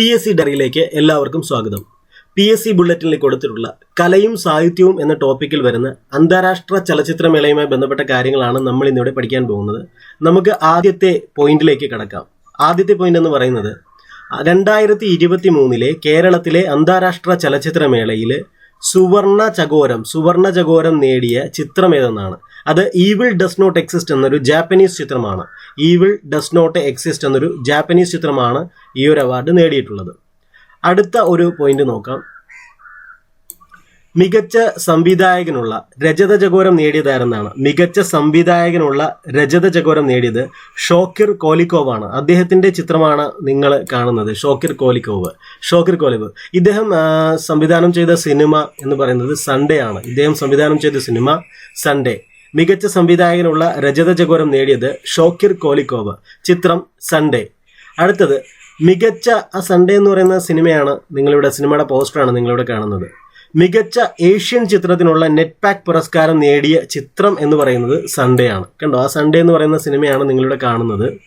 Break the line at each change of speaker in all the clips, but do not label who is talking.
P S C ഡറിയിലേക്ക് എല്ലാവർക്കും സ്വാഗതം. P S C ബുള്ളറ്റിനിൽ കൊടുത്തിട്ടുള്ള കലയും സാഹിത്യവും എന്ന ടോപ്പിക്കിൽ വരുന്ന അന്താരാഷ്ട്ര ചലച്ചിത്രമേളയുമായി ബന്ധപ്പെട്ട കാര്യങ്ങളാണ് നമ്മൾ ഇന്നിവിടെ പഠിക്കാൻ പോകുന്നത്. നമുക്ക് ആദ്യത്തെ പോയിന്റിലേക്ക് കടക്കാം. ആദ്യത്തെ പോയിന്റ് എന്ന് പറയുന്നത് രണ്ടായിരത്തി ഇരുപത്തി മൂന്നിലെ കേരളത്തിലെ അന്താരാഷ്ട്ര ചലച്ചിത്രമേളയിൽ സുവർണ ചകോരം സുവർണ ചകോരം നേടിയ ചിത്രം ഏതെന്നാണ്? അത് ഈവിൾ ഡസ് നോട്ട് എക്സിസ്റ്റ് എന്നൊരു ജാപ്പനീസ് ചിത്രമാണ്. ഈവിൾ ഡസ് നോട്ട് എക്സിസ്റ്റ് എന്നൊരു ജാപ്പനീസ് ചിത്രമാണ് ഈ ഒരു അവാർഡ് നേടിയിട്ടുള്ളത്. അടുത്ത ഒരു പോയിന്റ് നോക്കാം. മികച്ച സംവിധായകനുള്ള രജത ചകോരം നേടിയതായിരുന്നാണ് മികച്ച സംവിധായകനുള്ള രജത ചകോരം നേടിയത് ഷോക്കിർ കോലിക്കോവാണ്. അദ്ദേഹത്തിന്റെ ചിത്രമാണ് നിങ്ങൾ കാണുന്നത് ഷോക്കിർ കോലിക്കോവ്. ഷോക്കിർ കോലിക്കോവ്. ഇദ്ദേഹം സംവിധാനം ചെയ്ത സിനിമ എന്ന് പറയുന്നത് സൺഡേ ആണ്. ഇദ്ദേഹം സംവിധാനം ചെയ്ത സിനിമ സൺഡേ മികച്ച സംവിധായകനുള്ള രജത ചകോരം നേടിയത് ഷോക്കിർ കോലിക്കോവ്. ചിത്രം സൺഡേ അടുത്തത് മികച്ച ആ സൺഡേ എന്ന് പറയുന്ന സിനിമയാണ് നിങ്ങളിവിടെ സിനിമയുടെ പോസ്റ്ററാണ് നിങ്ങളിവിടെ കാണുന്നത്. മികച്ച ഏഷ്യൻ ചിത്രത്തിനുള്ള നെറ്റ് പാക്ക് പുരസ്കാരം നേടിയ ചിത്രം എന്ന് പറയുന്നത് സൺഡേ ആണ്. കണ്ടോ? ആ സൺഡേ എന്ന് പറയുന്ന സിനിമയാണ് നിങ്ങളിവിടെ കാണുന്നത്.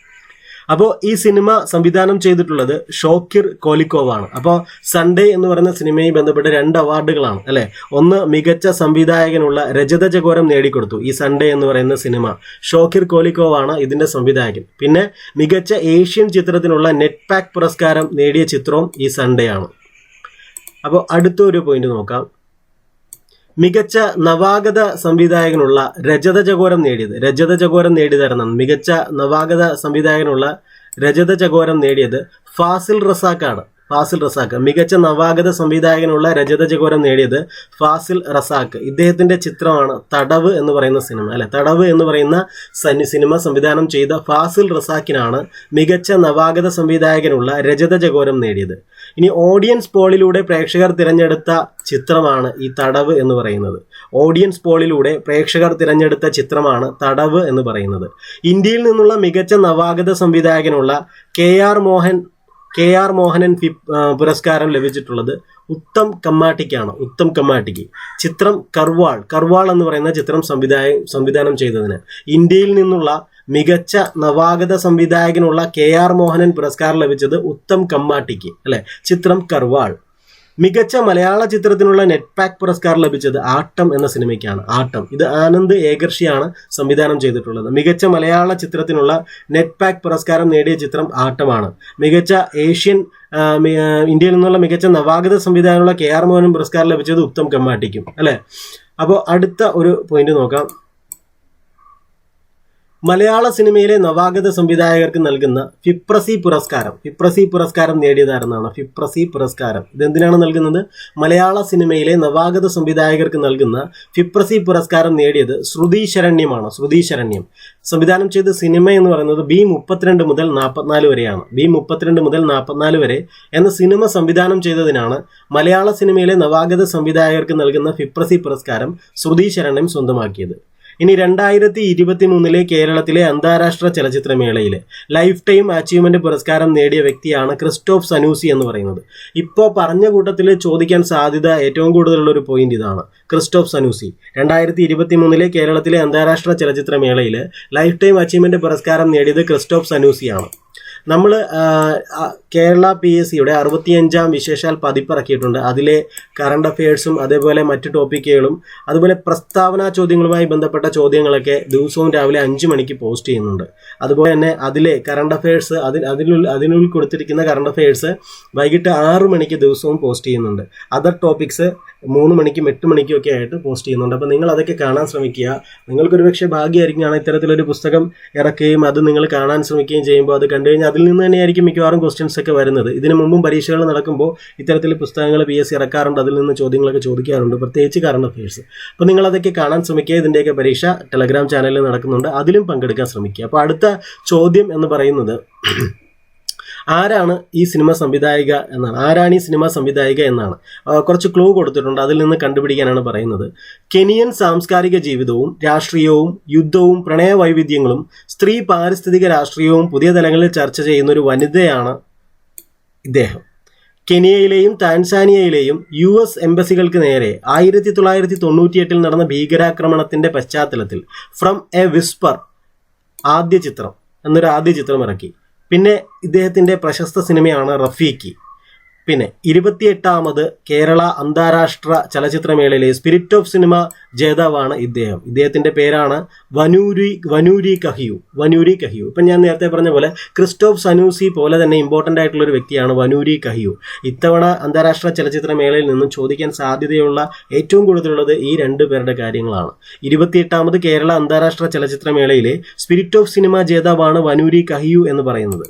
അപ്പോൾ ഈ സിനിമ സംവിധാനം ചെയ്തിട്ടുള്ളത് ഷോക്കിർ കോലിക്കോവാണ്. അപ്പോൾ സൺഡേ എന്ന് പറയുന്ന സിനിമയുമായി ബന്ധപ്പെട്ട് രണ്ട് അവാർഡുകളാണ് അല്ലേ? ഒന്ന് മികച്ച സംവിധായകനുള്ള രജത ചകോരം നേടിക്കൊടുത്തു ഈ സൺഡേ എന്ന് പറയുന്ന സിനിമ. ഷോക്കിർ കോലിക്കോവാണ് ഇതിന്റെ സംവിധായകൻ. പിന്നെ മികച്ച ഏഷ്യൻ ചിത്രത്തിനുള്ള നെറ്റ് പാക്ക് പുരസ്കാരം നേടിയ ചിത്രവും ഈ സൺഡേ ആണ്. അപ്പോൾ അടുത്തൊരു പോയിന്റ് നോക്കാം. മികച്ച നവാഗത സംവിധായകനുള്ള രജത ചകോരം നേടിയത്. രജത ചകോരം നേടിയതായിരുന്നാണ് മികച്ച നവാഗത സംവിധായകനുള്ള രജത ചകോരം നേടിയത് ഫാസിൽ റസാഖാണ് ഫാസിൽ റസാഖ് മികച്ച നവാഗത സംവിധായകനുള്ള രജത ചകോരം നേടിയത് ഫാസിൽ റസാഖ് ഇദ്ദേഹത്തിന്റെ ചിത്രമാണ് തടവ് എന്ന് പറയുന്ന സിനിമ അല്ലെ? തടവ് എന്ന് പറയുന്ന സനി സിനിമ സംവിധാനം ചെയ്ത ഫാസിൽ റസാഖിനാണ് മികച്ച നവാഗത സംവിധായകനുള്ള രജത ചകോരം നേടിയത്. ഇനി ഓഡിയൻസ് പോളിലൂടെ പ്രേക്ഷകർ തിരഞ്ഞെടുത്ത ചിത്രമാണ് ഈ തടവ് എന്ന് പറയുന്നത്. ഓഡിയൻസ് പോളിലൂടെ പ്രേക്ഷകർ തിരഞ്ഞെടുത്ത ചിത്രമാണ് തടവ് എന്ന് പറയുന്നത്. ഇന്ത്യയിൽ നിന്നുള്ള മികച്ച നവാഗത സംവിധായകനുള്ള K R Mohan K R Mohanan പുരസ്കാരം ലഭിച്ചിട്ടുള്ളത് ഉത്തം കമ്മാട്ടിക്കാണ് ഉത്തം കമ്മാട്ടിക്ക്. ചിത്രം കർവാൾ കർവാൾ എന്ന് പറയുന്ന ചിത്രം സംവിധായ സംവിധാനം ചെയ്തതിന്. ഇന്ത്യയിൽ നിന്നുള്ള മികച്ച നവാഗത സംവിധായകനുള്ള കെ ആർ മോഹനൻ പുരസ്കാരം ലഭിച്ചത് ഉത്തം കമ്മാട്ടിക്ക് അല്ലെ? ചിത്രം കർവാൾ. മികച്ച മലയാള ചിത്രത്തിനുള്ള നെറ്റ് പാക്ക് പുരസ്കാരം ലഭിച്ചത് ആട്ടം എന്ന സിനിമയ്ക്കാണ്. ആട്ടം. ഇത് ആനന്ദ് ഏകർഷിയാണ് സംവിധാനം ചെയ്തിട്ടുള്ളത്. മികച്ച മലയാള ചിത്രത്തിനുള്ള നെറ്റ് പാക്ക് പുരസ്കാരം നേടിയ ചിത്രം ആട്ടമാണ്. മികച്ച ഏഷ്യൻ ഇന്ത്യയിൽ നിന്നുള്ള മികച്ച നവാഗത സംവിധാനമുള്ള കെ ആർ മോഹൻ പുരസ്കാരം ലഭിച്ചത് ഉത്തം കമ്മാട്ടിക്കും. അല്ലേ? അപ്പോൾ അടുത്ത ഒരു പോയിന്റ് നോക്കാം. മലയാള സിനിമയിലെ നവാഗത സംവിധായകർക്ക് നൽകുന്ന ഫിപ്രസി പുരസ്കാരം. ഫിപ്രസി പുരസ്കാരം നേടിയതാരെന്നാണ്. ഫിപ്രസി പുരസ്കാരം. ഇതെന്തിനാണ് നൽകുന്നത്? മലയാള സിനിമയിലെ നവാഗത സംവിധായകർക്ക് നൽകുന്ന ഫിപ്രസി പുരസ്കാരം നേടിയത് ശ്രുതി ശരണ്യമാണ്. ശ്രുതി ശരണ്യം. സംവിധാനം ചെയ്ത സിനിമ എന്ന് പറയുന്നത് ബി മുപ്പത്തിരണ്ട് മുതൽ നാൽപ്പത്തിനാല് വരെയാണ്. ബി മുപ്പത്തിരണ്ട് മുതൽ നാൽപ്പത്തിനാല് വരെ എന്ന സിനിമ സംവിധാനം ചെയ്തതിനാണ് മലയാള സിനിമയിലെ നവാഗത സംവിധായകർക്ക് നൽകുന്ന ഫിപ്രസി പുരസ്കാരം ശ്രുതി ശരണ്യം സ്വന്തമാക്കിയത്. ഇനി രണ്ടായിരത്തി ഇരുപത്തി മൂന്നിലെ കേരളത്തിലെ അന്താരാഷ്ട്ര ചലച്ചിത്രമേളയിലെ ലൈഫ് ടൈം അച്ചീവ്മെന്റ് പുരസ്കാരം നേടിയ വ്യക്തിയാണ് ക്രിസ്റ്റോഫ് സനൂസി എന്ന് പറയുന്നത്. ഇപ്പോൾ പറഞ്ഞ കൂട്ടത്തിൽ ചോദിക്കാൻ സാധ്യത ഏറ്റവും കൂടുതലുള്ള ഒരു പോയിന്റ് ഇതാണ് ക്രിസ്റ്റോഫ് സനൂസി. രണ്ടായിരത്തി ഇരുപത്തി മൂന്നിലെ കേരളത്തിലെ അന്താരാഷ്ട്ര ചലച്ചിത്രമേളയിൽ ലൈഫ് ടൈം അച്ചീവ്മെന്റ് പുരസ്കാരം നേടിയത് ക്രിസ്റ്റോഫ് സനൂസിയാണ്. നമ്മൾ കേരള പി എസ് സിയുടെ അറുപത്തിയഞ്ചാം വിശേഷാൽ പതിപ്പിറക്കിയിട്ടുണ്ട്. അതിലെ കറണ്ട് അഫയേഴ്സും അതേപോലെ മറ്റ് ടോപ്പിക്കുകളും അതുപോലെ പ്രസ്താവന ചോദ്യങ്ങളുമായി ബന്ധപ്പെട്ട ചോദ്യങ്ങളൊക്കെ ദിവസവും രാവിലെ അഞ്ച് മണിക്ക് പോസ്റ്റ് ചെയ്യുന്നുണ്ട്. അതുപോലെ തന്നെ അതിലെ കറണ്ട് അഫയേഴ്സ് അതിൽ അതിനുള്ളിൽ അതിനുള്ളിൽ കൊടുത്തിരിക്കുന്ന കറണ്ട് അഫയേഴ്സ് വൈകിട്ട് ആറ് മണിക്ക് ദിവസവും പോസ്റ്റ് ചെയ്യുന്നുണ്ട്. അതർ ടോപ്പിക്സ് മൂന്ന് മണിക്കും എട്ട് മണിക്കും ഒക്കെ ആയിട്ട് പോസ്റ്റ് ചെയ്യുന്നുണ്ട്. അപ്പോൾ നിങ്ങൾ അതൊക്കെ കാണാൻ ശ്രമിക്കുക. നിങ്ങൾക്കൊരു പക്ഷേ ഭാഗ്യമായിരിക്കും ഇത്തരത്തിലൊരു പുസ്തകം ഇറക്കുകയും അത് നിങ്ങൾ കാണാൻ ശ്രമിക്കുകയും ചെയ്യുമ്പോൾ അത് കണ്ടു കഴിഞ്ഞാൽ അതിൽ നിന്ന് തന്നെയായിരിക്കും മിക്കവാറും ക്വസ്റ്റ്യൻസ് ഒക്കെ വരുന്നത്. ഇതിനു മുമ്പും പരീക്ഷകൾ നടക്കുമ്പോൾ ഇത്തരത്തിൽ പുസ്തകങ്ങൾ പി എസ് സി ഇറക്കാറുണ്ട്. അതിൽ നിന്ന് ചോദ്യങ്ങളൊക്കെ ചോദിക്കാറുണ്ട്. പ്രത്യേകിച്ച് കറണ്ട് അഫയേഴ്സ് അപ്പോൾ നിങ്ങൾ അതൊക്കെ കാണാൻ ശ്രമിക്കുക. ഇതിന്റെയൊക്കെ പരീക്ഷ ടെലഗ്രാം ചാനലിൽ നടക്കുന്നുണ്ട്. അതിലും പങ്കെടുക്കാൻ ശ്രമിക്കുക. അപ്പോൾ അടുത്ത ചോദ്യം എന്ന് പറയുന്നത് ആരാണ് ഈ സിനിമ സംവിധായിക എന്നാണ്? ആരാണ് ഈ സിനിമ സംവിധായിക എന്നാണ്? കുറച്ച് ക്ലൂ കൊടുത്തിട്ടുണ്ട്. അതിൽ നിന്ന് കണ്ടുപിടിക്കാനാണ് പറയുന്നത്. കെനിയൻ സാംസ്കാരിക ജീവിതവും രാഷ്ട്രീയവും യുദ്ധവും പ്രണയ വൈവിധ്യങ്ങളും സ്ത്രീ പാരിസ്ഥിതിക രാഷ്ട്രീയവും പുതിയ തലങ്ങളിൽ ചർച്ച ചെയ്യുന്ന ഒരു വനിതയാണ് ഇദ്ദേഹം. കെനിയയിലെയും താൻസാനിയയിലെയും യു എസ് എംബസികൾക്ക് നേരെ ആയിരത്തി തൊള്ളായിരത്തി തൊണ്ണൂറ്റിയെട്ടിൽ നടന്ന ഭീകരാക്രമണത്തിന്റെ പശ്ചാത്തലത്തിൽ ഫ്രം എ വിസ്പർ ആദ്യ ചിത്രം എന്നൊരു ആദ്യ ചിത്രം ഇറക്കി. പിന്നെ ഇദ്ദേഹത്തിന്റെ പ്രശസ്ത സിനിമയാണ് റഫീഖി. പിന്നെ ഇരുപത്തിയെട്ടാമത് കേരള അന്താരാഷ്ട്ര ചലച്ചിത്രമേളയിലെ സ്പിരിറ്റ് ഓഫ് സിനിമ ജേതാവാണ് ഇദ്ദേഹം. ഇദ്ദേഹത്തിന്റെ പേരാണ് വനൂരി വനൂരി കഹിയു വനൂരി കഹിയു. ഇപ്പം ഞാൻ നേരത്തെ പറഞ്ഞ പോലെ ക്രിസ്റ്റോഫ് സനൂസി പോലെ തന്നെ ഇമ്പോർട്ടന്റ് ആയിട്ടുള്ള ഒരു വ്യക്തിയാണ് വനൂരി കഹിയു. ഇത്തവണ അന്താരാഷ്ട്ര ചലച്ചിത്രമേളയിൽ നിന്നും ചോദിക്കാൻ സാധ്യതയുള്ള ഏറ്റവും കൂടുതലുള്ളത് ഈ രണ്ട് പേരുടെ കാര്യങ്ങളാണ്. ഇരുപത്തിയെട്ടാമത് കേരള അന്താരാഷ്ട്ര ചലച്ചിത്രമേളയിലെ സ്പിരിറ്റ് ഓഫ് സിനിമ ജേതാവാണ് വനൂരി കഹിയു എന്ന് പറയുന്നത്.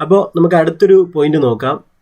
അപ്പോൾ നമുക്ക് അടുത്തൊരു പോയിന്റ് നോക്കാം.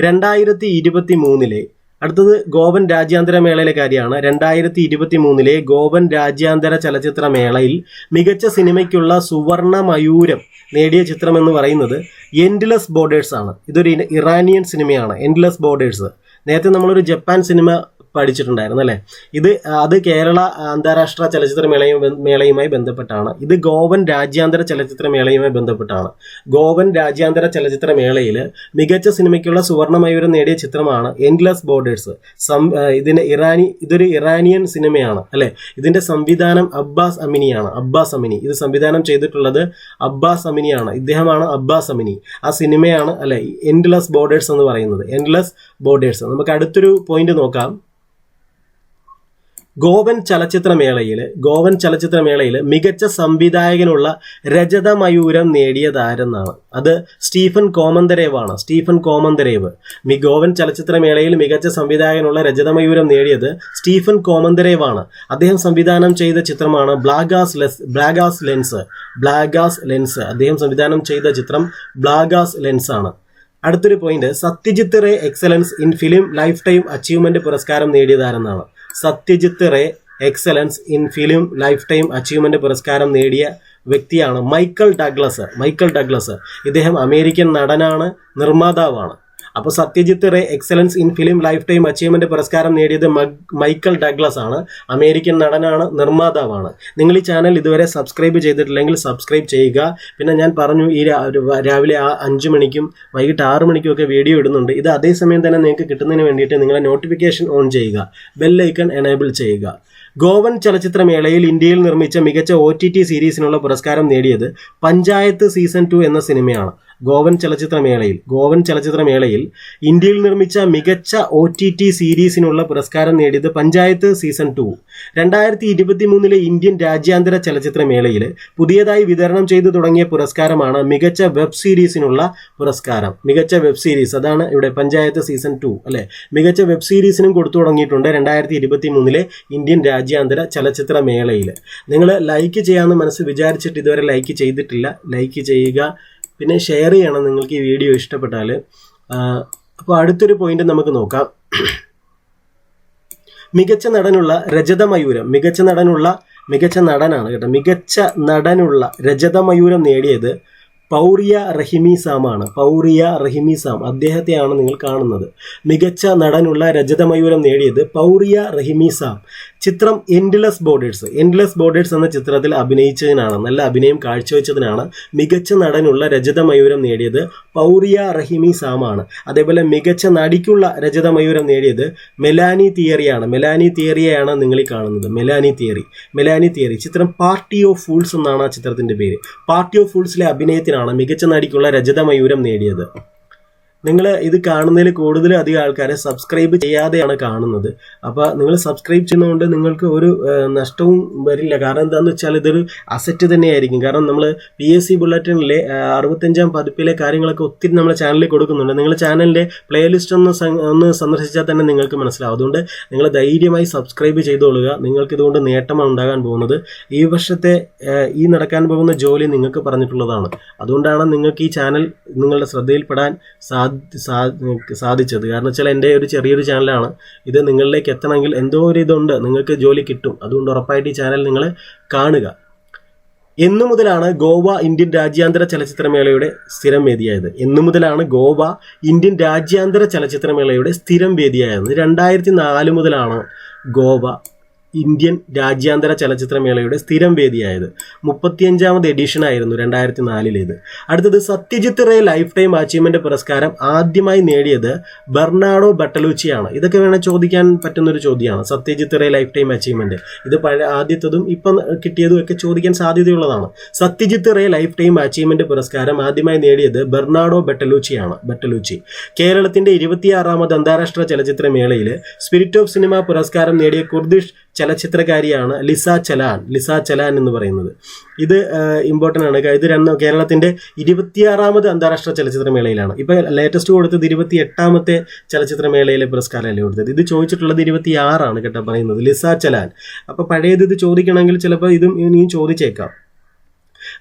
രണ്ടായിരത്തി ഇരുപത്തി മൂന്നിലെ അടുത്തത് ഗോവൻ രാജ്യാന്തര മേളയിലെ കാര്യമാണ്. രണ്ടായിരത്തി ഇരുപത്തി മൂന്നിലെ ഗോവൻ രാജ്യാന്തര ചലച്ചിത്ര മേളയിൽ മികച്ച സിനിമയ്ക്കുള്ള സുവർണ മയൂരം നേടിയ ചിത്രം എന്ന് പറയുന്നത് എൻഡ്ലെസ് ബോർഡേഴ്സ് ആണ്. ഇതൊരു ഇറാനിയൻ സിനിമയാണ് എൻഡ്ലെസ് ബോർഡേഴ്സ് നേരത്തെ നമ്മളൊരു ജപ്പാൻ സിനിമ പഠിച്ചിട്ടുണ്ടായിരുന്നു അല്ലേ? ഇത് അത് കേരള അന്താരാഷ്ട്ര ചലച്ചിത്ര മേളയും മേളയുമായി ബന്ധപ്പെട്ടാണ്. ഇത് ഗോവൻ രാജ്യാന്തര ചലച്ചിത്ര മേളയുമായി ബന്ധപ്പെട്ടാണ്. ഗോവൻ രാജ്യാന്തര ചലച്ചിത്ര മേളയിൽ മികച്ച സിനിമയ്ക്കുള്ള സുവർണ മയൂരം നേടിയ ചിത്രമാണ് എൻഡ്ലെസ് ബോർഡേഴ്സ് സം ഇതിന് ഇറാനി ഇതൊരു ഇറാനിയൻ സിനിമയാണ് അല്ലെ? ഇതിന്റെ സംവിധാനം അബ്ബാസ് അമിനിയാണ്. അബ്ബാസ് അമിനി. ഇത് സംവിധാനം ചെയ്തിട്ടുള്ളത് അബ്ബാസ് അമിനിയാണ്. ഇദ്ദേഹമാണ് അബ്ബാസ് അമിനി. ആ സിനിമയാണ് അല്ലെ എൻഡ്ലെസ് ബോർഡേഴ്സ് എന്ന് പറയുന്നത്. എൻഡ്ലെസ് ബോർഡേഴ്സ് നമുക്ക് അടുത്തൊരു പോയിന്റ് നോക്കാം. ഗോവൻ ചലച്ചിത്രമേളയിൽ ഗോവൻ ചലച്ചിത്രമേളയിൽ മികച്ച സംവിധായകനുള്ള രജത മയൂരം നേടിയതാരെന്നാണ്. അത് സ്റ്റീഫൻ കോമന്തരേവാണ്. Stephen Komandarev. മി ഗോവൻ ചലച്ചിത്രമേളയിൽ മികച്ച സംവിധായകനുള്ള രജത മയൂരം നേടിയത് സ്റ്റീഫൻ കോമന്തരേവാണ്. അദ്ദേഹം സംവിധാനം ചെയ്ത ചിത്രമാണ് Blaga's less Blaga's lens Blaga's lens. അദ്ദേഹം സംവിധാനം ചെയ്ത ചിത്രം ബ്ലാഗാസ് ലെൻസ് ആണ് അടുത്തൊരു point Satyajit Ray excellence in film lifetime achievement പുരസ്കാരം നേടിയതാരെന്നാണ്. Satyajit Ray excellence in film lifetime achievement പുരസ്കാരം നേടിയ വ്യക്തിയാണ് മൈക്കൽ ഡഗ്ലസ്. Michael Douglas. ഇദ്ദേഹം അമേരിക്കൻ നടനാണ് നിർമ്മാതാവാണ്. അപ്പോൾ Satyajit Ray excellence in film lifetime achievement പുരസ്കാരം നേടിയത് മൈക്കൽ ഡഗ്ലസ് ആണ്. അമേരിക്കൻ നടനാണ് നിർമ്മാതാവാണ്. നിങ്ങൾ ഈ ചാനൽ ഇതുവരെ സബ്സ്ക്രൈബ് ചെയ്തിട്ടില്ലെങ്കിൽ സബ്സ്ക്രൈബ് ചെയ്യുക. പിന്നെ ഞാൻ പറഞ്ഞു ഈ രാവിലെ ആ അഞ്ച് മണിക്കും വൈകിട്ട് ആറ് മണിക്കും ഒക്കെ വീഡിയോ ഇടുന്നുണ്ട്. ഇത് അതേസമയം തന്നെ നിങ്ങൾക്ക് കിട്ടുന്നതിന് വേണ്ടിയിട്ട് നിങ്ങളെ നോട്ടിഫിക്കേഷൻ ഓൺ ചെയ്യുക. ബെല്ലൈക്കൺ എനേബിൾ ചെയ്യുക. ഗോവൻ ചലച്ചിത്രമേളയിൽ ഇന്ത്യയിൽ നിർമ്മിച്ച മികച്ച ഒ സീരീസിനുള്ള പുരസ്കാരം നേടിയത് പഞ്ചായത്ത് സീസൺ ടു എന്ന സിനിമയാണ്. ഗോവൻ ചലച്ചിത്രമേളയിൽ ഗോവൻ ചലച്ചിത്രമേളയിൽ ഇന്ത്യയിൽ നിർമ്മിച്ച മികച്ച ഒ ടി ടി സീരീസിനുള്ള പുരസ്കാരം നേടിയത് പഞ്ചായത്ത് സീസൺ ടു. രണ്ടായിരത്തി ഇരുപത്തി മൂന്നിലെ ഇന്ത്യൻ രാജ്യാന്തര ചലച്ചിത്രമേളയിൽ പുതിയതായി വിതരണം ചെയ്തു തുടങ്ങിയ പുരസ്കാരമാണ് മികച്ച വെബ് സീരീസിനുള്ള പുരസ്കാരം. മികച്ച വെബ് സീരീസ് അതാണ് ഇവിടെ പഞ്ചായത്ത് സീസൺ ടു അല്ലെ? മികച്ച വെബ് സീരീസിനും കൊടുത്തു തുടങ്ങിയിട്ടുണ്ട് രണ്ടായിരത്തി ഇരുപത്തി മൂന്നിലെ ഇന്ത്യൻ രാജ്യാന്തര ചലച്ചിത്രമേളയിൽ. നിങ്ങൾ ലൈക്ക് ചെയ്യാമെന്ന് മനസ്സ് വിചാരിച്ചിട്ട് ഇതുവരെ ലൈക്ക് ചെയ്തിട്ടില്ല. ലൈക്ക് ചെയ്യുക. പിന്നെ ഷെയർ ചെയ്യണം നിങ്ങൾക്ക് ഈ വീഡിയോ ഇഷ്ടപ്പെട്ടാൽ. അപ്പോൾ അടുത്തൊരു പോയിന്റ് നമുക്ക് നോക്കാം. മികച്ച നടനുള്ള രജത മയൂരം. മികച്ച നടനുള്ള മികച്ച നടനാണ് കേട്ടോ. മികച്ച നടനുള്ള രജത മയൂരം നേടിയത് പൗറിയ റഹിമിസാമാണ് പൗറിയ റഹിമിസാം അദ്ദേഹത്തെയാണ് നിങ്ങൾ കാണുന്നത്. മികച്ച നടനുള്ള രജത മയൂരം നേടിയത് പൗറിയ റഹിമിസാം ചിത്രം എൻഡ്ലെസ് ബോർഡേഴ്സ് എൻഡ്ലെസ് ബോർഡേഴ്സ് എന്ന ചിത്രത്തിൽ അഭിനയിച്ചതിനാണ് നല്ല അഭിനയം കാഴ്ചവെച്ചതിനാണ് മികച്ച നടനുള്ള രജത മയൂരം നേടിയത് പൗറിയ റഹിമി സാമാണ്. അതേപോലെ മികച്ച നടിക്കുള്ള രജത മയൂരം നേടിയത് മെലാനി തിയറിയാണ് മെലാനി തിയറിയെയാണ് ഈ കാണുന്നത്. മെലാനി തിയറി മെലാനി തിയറി ചിത്രം പാർട്ടി ഓഫ് ഫൂൾസ് എന്നാണ് ആ ചിത്രത്തിന്റെ പേര്. പാർട്ടി ഓഫ് ഫൂൾസിലെ അഭിനയത്തിനാണ് മികച്ച നടിക്കുള്ള രജത മയൂരം നേടിയത്. നിങ്ങൾ ഇത് കാണുന്നതിൽ കൂടുതൽ അധികം ആൾക്കാരെ സബ്സ്ക്രൈബ് ചെയ്യാതെയാണ് കാണുന്നത്. അപ്പോൾ നിങ്ങൾ സബ്സ്ക്രൈബ് ചെയ്യുന്നതുകൊണ്ട് നിങ്ങൾക്ക് ഒരു നഷ്ടവും വരില്ല. കാരണം എന്താണെന്ന് വെച്ചാൽ ഇതൊരു അസറ്റ് തന്നെയായിരിക്കും. കാരണം നമ്മൾ പി എസ് സി ബുള്ളറ്റിനിലെ അറുപത്തഞ്ചാം പതിപ്പിലെ കാര്യങ്ങളൊക്കെ ഒത്തിരി നമ്മൾ ചാനലിൽ കൊടുക്കുന്നുണ്ട്. നിങ്ങൾ ചാനലിന്റെ പ്ലേലിസ്റ്റ് ഒന്ന് ഒന്ന് സന്ദർശിച്ചാൽ തന്നെ നിങ്ങൾക്ക് മനസ്സിലാവും. അതുകൊണ്ട് നിങ്ങൾ ധൈര്യമായി സബ്സ്ക്രൈബ് ചെയ്തോളുക. നിങ്ങൾക്ക് ഇതുകൊണ്ട് നേട്ടമാണ് ഉണ്ടാകാൻ പോകുന്നത്. ഈ വർഷത്തെ ഈ നടക്കാൻ പോകുന്ന ജോലി നിങ്ങൾക്ക് പറഞ്ഞിട്ടുള്ളതാണ്. അതുകൊണ്ടാണ് നിങ്ങൾക്ക് ഈ ചാനൽ നിങ്ങളുടെ ശ്രദ്ധയിൽപ്പെടാൻ സാധിച്ചത്. കാരണം വെച്ചാൽ എന്റെ ഒരു ചെറിയൊരു ചാനലാണ്. ഇത് നിങ്ങളിലേക്ക് എത്തണമെങ്കിൽ എന്തോ ഒരു ഇതുണ്ട്. നിങ്ങൾക്ക് ജോലി കിട്ടും. അതുകൊണ്ട് ഉറപ്പായിട്ട് ഈ ചാനൽ നിങ്ങൾ കാണുക. എന്നു മുതലാണ് ഗോവ ഇന്ത്യൻ രാജ്യാന്തര ചലച്ചിത്രമേളയുടെ സ്ഥിരം വേദിയായത്. എന്നു മുതലാണ് ഗോവ ഇന്ത്യൻ രാജ്യാന്തര ചലച്ചിത്രമേളയുടെ സ്ഥിരം വേദിയായത്. രണ്ടായിരത്തി നാല് മുതലാണ് ഗോവ ഇന്ത്യൻ രാജ്യാന്തര ചലച്ചിത്രമേളയുടെ സ്ഥിരം വേദിയായത് മുപ്പത്തിയഞ്ചാമത് എഡിഷൻ ആയിരുന്നു രണ്ടായിരത്തി നാലിലേത് അടുത്തത് Satyajit Ray life time achievement പുരസ്കാരം ആദ്യമായി നേടിയത് ബെർണാഡോ ബട്ടലൂച്ചിയാണ്. ഇതൊക്കെ വേണേൽ ചോദിക്കാൻ പറ്റുന്ന ഒരു ചോദ്യമാണ്. Satyajit Ray lifetime achievement. ഇത് പഴയ ആദ്യത്തതും ഇപ്പം കിട്ടിയതും ഒക്കെ ചോദിക്കാൻ സാധ്യതയുള്ളതാണ്. Satyajit Ray life time achievement പുരസ്കാരം ആദ്യമായി നേടിയത് ബെർണാഡോ ബട്ടലൂച്ചിയാണ് ബട്ടലൂച്ചി. കേരളത്തിന്റെ ഇരുപത്തിയാറാമത് അന്താരാഷ്ട്ര ചലച്ചിത്രമേളയിൽ സ്പിരിറ്റ് ഓഫ് സിനിമ പുരസ്കാരം നേടിയ കുർദിഷ് ചലച്ചിത്രകാരിയാണ് ലിസ ചലാൻ ലിസ ചലാൻ എന്ന് പറയുന്നത്. ഇത് ഇമ്പോർട്ടന്റ് ആണ്. ഇത് രണ്ട് കേരളത്തിന്റെ ഇരുപത്തിയാറാമത് അന്താരാഷ്ട്ര ചലച്ചിത്രമേളയിലാണ്. ഇപ്പം ലേറ്റസ്റ്റ് കൊടുത്തത് ഇരുപത്തി എട്ടാമത്തെ ചലച്ചിത്രമേളയിലെ പുരസ്കാരമല്ലേ കൊടുത്തത്. ഇത് ചോദിച്ചിട്ടുള്ളത് ഇരുപത്തിയാറാണ് കേട്ടോ പറയുന്നത് ലിസ ചലാൻ. അപ്പോൾ പഴയത് ഇത് ചോദിക്കണമെങ്കിൽ ചിലപ്പോൾ ഇതും ഇനിയും ചോദിച്ചേക്കാം.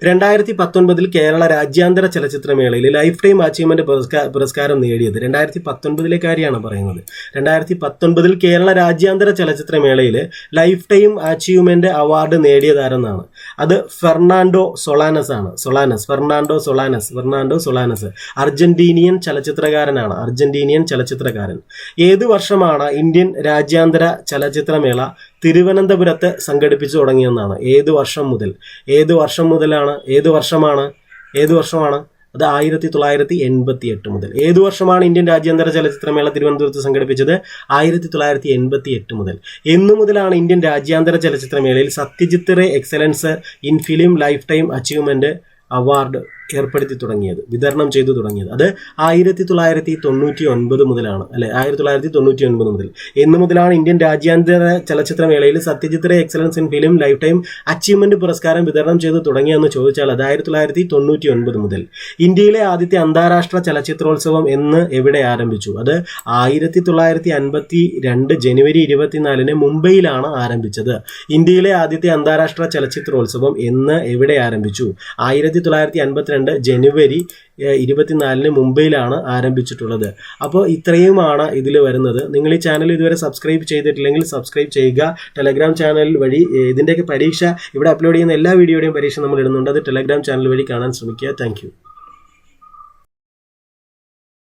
രണ്ടായിരത്തി പത്തൊൻപതിൽ കേരള രാജ്യാന്തര ചലച്ചിത്രമേളയിൽ ലൈഫ് ടൈം അച്ചീവ്മെന്റ് പുരസ്കാ പുരസ്കാരം നേടിയത് രണ്ടായിരത്തി പത്തൊൻപതിലെ കാര്യമാണ് പറയുന്നത്. രണ്ടായിരത്തി പത്തൊൻപതിൽ കേരള രാജ്യാന്തര ചലച്ചിത്രമേളയിൽ ലൈഫ് ടൈം അച്ചീവ്മെന്റ് അവാർഡ് നേടിയതാരെന്നാണ്. അത് ഫെർണാണ്ടോ സൊളാനസ് ആണ്. Solanas Fernando Solanas Fernando Solanas. Argentinian ചലച്ചിത്രകാരനാണ് Argentinian ചലച്ചിത്രകാരൻ. ഏത് വർഷമാണ് ഇന്ത്യൻ രാജ്യാന്തര ചലച്ചിത്രമേള തിരുവനന്തപുരത്ത് സംഘടിപ്പിച്ചു തുടങ്ങിയെന്നാണ്. ഏത് വർഷം മുതൽ? ഏത് വർഷം മുതലാണ്? ഏത് വർഷമാണ്? ഏത് വർഷമാണ്? അത് ആയിരത്തി തൊള്ളായിരത്തി എൺപത്തി എട്ട് മുതൽ. ഏത് വർഷമാണ് ഇന്ത്യൻ രാജ്യാന്തര ചലച്ചിത്രമേള തിരുവനന്തപുരത്ത് സംഘടിപ്പിച്ചത്? ആയിരത്തി തൊള്ളായിരത്തി എൺപത്തി എട്ട് മുതൽ. എന്നു മുതലാണ് ഇന്ത്യൻ രാജ്യാന്തര ചലച്ചിത്രമേളയിൽ Satyajit Ray excellence in film lifetime achievement award ഏർപ്പെടുത്തി തുടങ്ങിയത് വിതരണം ചെയ്തു തുടങ്ങിയത്. അത് ആയിരത്തി തൊള്ളായിരത്തി തൊണ്ണൂറ്റി ഒൻപത് മുതലാണ് അല്ലെ? ആയിരത്തി തൊള്ളായിരത്തി തൊണ്ണൂറ്റി ഒൻപത് മുതൽ. എന്ന് മുതലാണ് ഇന്ത്യൻ രാജ്യാന്തര ചലച്ചിത്രമേളയിൽ Sathyajithra excellence in film life time achievement പുരസ്കാരം വിതരണം ചെയ്തു തുടങ്ങിയെന്ന് ചോദിച്ചാൽ അത് ആയിരത്തി തൊള്ളായിരത്തി തൊണ്ണൂറ്റി ഒൻപത് മുതൽ. ഇന്ത്യയിലെ ആദ്യത്തെ അന്താരാഷ്ട്ര ചലച്ചിത്രോത്സവം എന്ന് എവിടെ ആരംഭിച്ചു? അത് ആയിരത്തി തൊള്ളായിരത്തി അൻപത്തി രണ്ട് ജനുവരി ഇരുപത്തിനാലിന് മുംബൈയിലാണ് ആരംഭിച്ചത്. ഇന്ത്യയിലെ ആദ്യത്തെ അന്താരാഷ്ട്ര ചലച്ചിത്രോത്സവം എന്ന് എവിടെ ആരംഭിച്ചു? ആയിരത്തി തൊള്ളായിരത്തി അൻപത്തിരണ്ട് ജനുവരി ഏഹ്, ഇരുപത്തിനാലിന് മുംബൈയിലാണ് ആരംഭിച്ചിട്ടുള്ളത്. അപ്പോൾ ഇത്രയുമാണ് ഇതിൽ വരുന്നത്. നിങ്ങൾ ഈ ചാനൽ ഇതുവരെ സബ്സ്ക്രൈബ് ചെയ്തിട്ടില്ലെങ്കിൽ സബ്സ്ക്രൈബ് ചെയ്യുക. ടെലഗ്രാം ചാനൽ വഴി ഇതിന്റെയൊക്കെ പരീക്ഷ ഇവിടെ അപ്ലോഡ് ചെയ്യുന്ന എല്ലാ വീഡിയോയുടെയും പരീക്ഷ നമ്മൾ ഇടുന്നുണ്ട്. അത് ടെലഗ്രാം ചാനൽ വഴി കാണാൻ ശ്രമിക്കുക. താങ്ക്